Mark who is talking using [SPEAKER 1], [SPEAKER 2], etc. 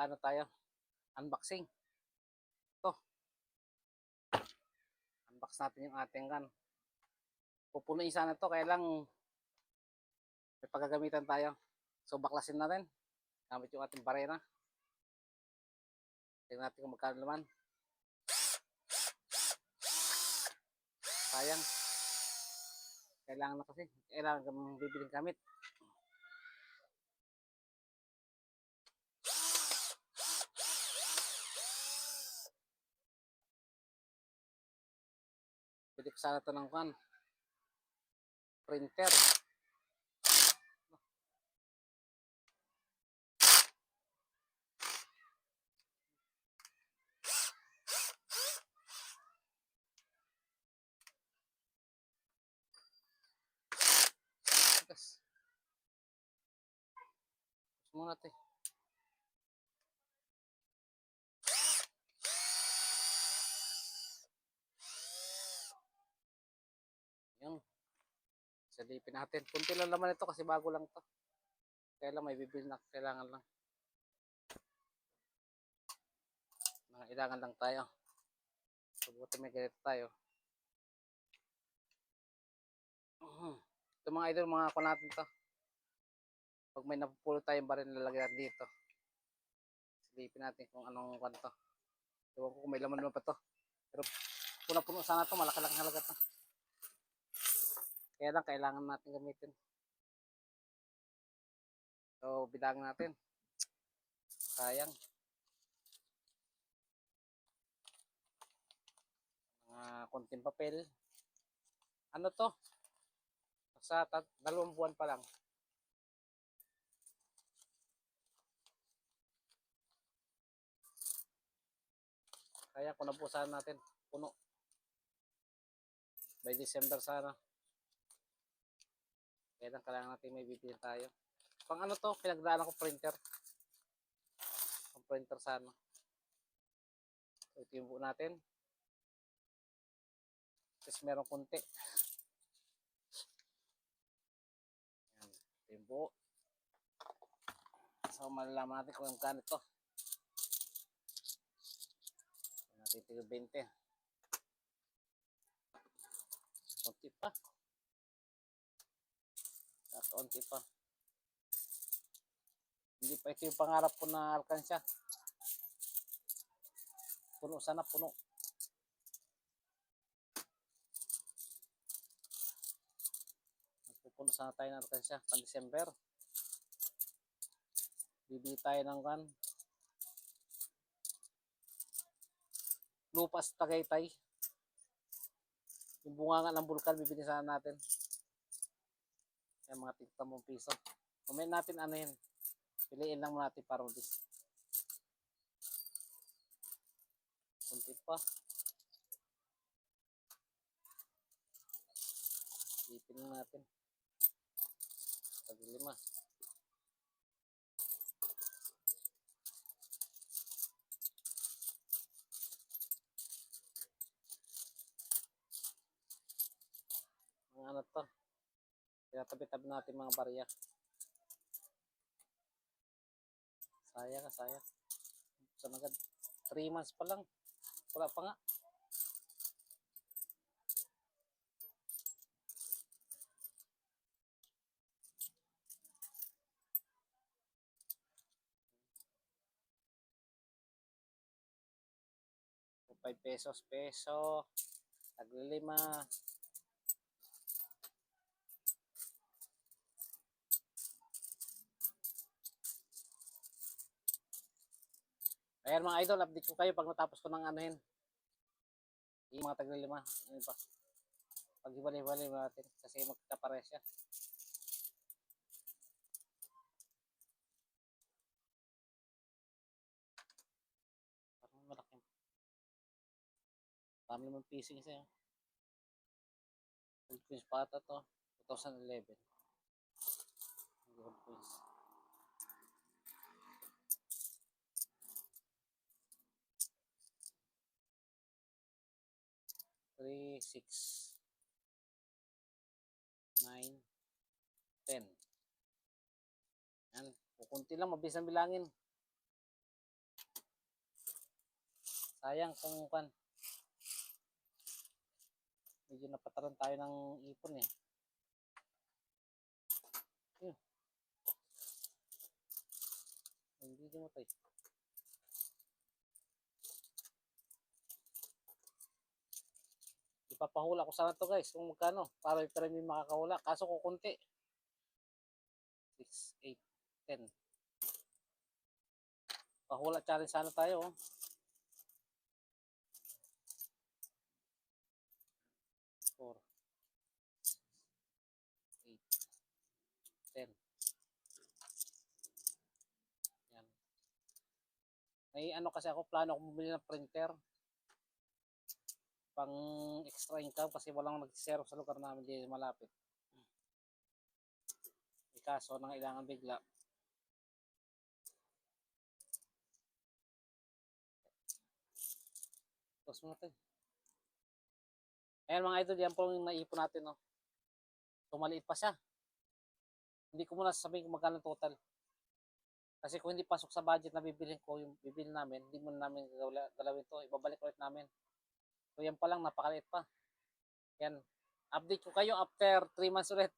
[SPEAKER 1] mag-ano tayo, unboxing. Ito. Unbox natin yung ating kan. Pupunuin sana to, kaya lang may paggagamitan tayo. So baklasin natin. Gamit yung ating barena. Tingnan natin kung magkano naman. Sayang. Kailangan na kasi. Kailangan bibiling gamit. Pwede ko sana ito ng kan. Printer. Tigas. Tapos muna ito eh. Yan. Salipin natin. Kunti lang naman ito kasi bago lang to. Kaya lang may bibili na kailangan lang. Mga ilangan lang tayo. Subuti may ganito tayo. Mhm. Ito mga idol, mga ako natin to. Pag may napupulot tayong baril lalagyan dito. Silipin natin kung anong kanto. Ewan ko kung may laman naman pa to. Pero puno-puno sana to, malaki lang halaga to. Kaya lang, kailangan natin gamitin. So, bilangin natin. Sayang. Mga konting papel. Ano to? Sa dalawang buwan pa lang. Kaya kung napusahan natin, puno. By December sana. Kaya lang kailangan natin may bibili tayo. Pang ano to, pinagdaan ko printer. Ang printer sana. So, ito yung buo natin. Tapos meron kunti. Yan. Ito yung buo. So, malalaman natin kung kano ito. Natin tigil 20. Kunti pa. Kaunti pa. Hindi pa ito yung pangarap ko na alkansya. Puno sana, puno. Pupuno sana tayo ng alkansya pang December. Bibili tayo ng kan. Lupas Tagaytay. Yung bunga ng bulkan, bibili sana natin. Yung mga tigta mong piso. Kumain natin ano yun. Piliin lang mo natin para mabis. Kunti pa. Ipin natin. Pag lima. Mga ano to. Tinatabi-tabi natin mga barya. Sayang sayang. Saan agad? 3 months pa lang. Wala pa nga. So, 5 pesos, peso. Taglilima. Ayan mga idol, update ko kayo pag natapos ko ng anuhin. Yung mga taglilima. Yun pa. Pag ibali-bali natin kasi magkapares siya. Parang malaki. Dami naman pising siya. Gold Queens pata to. 2011. Gold Queens. 3, 9, 10. Yan. Kukunti lang, mabilis ang bilangin. Sayang kung kan. Medyo napataran tayo ng ipon eh. Yun. Hindi namatay. Ipapahula ko sana to guys kung magkano para pero may makakahula. Kaso ko konti. 6, 8, 10. Pahula challenge sana tayo. Oh. Four, eight, ten. Yan. May ano kasi ako, plano ako bumili ng printer. Pang extra income kasi walang nag-zero sa lugar namin dito malapit. Eh, kaso, nangailangan bigla. Tapos natin. Ayan mga idol, yan po yung naipon natin. No? So maliit pa siya. Hindi ko muna sasabihin kung magkano total. Kasi kung hindi pasok sa budget na bibilhin ko, yung bibili namin, hindi muna namin galawin to. Ibabalik ulit namin. So yan pa lang, napakaliit pa. Yan. Update ko kayo after 3 months ulit.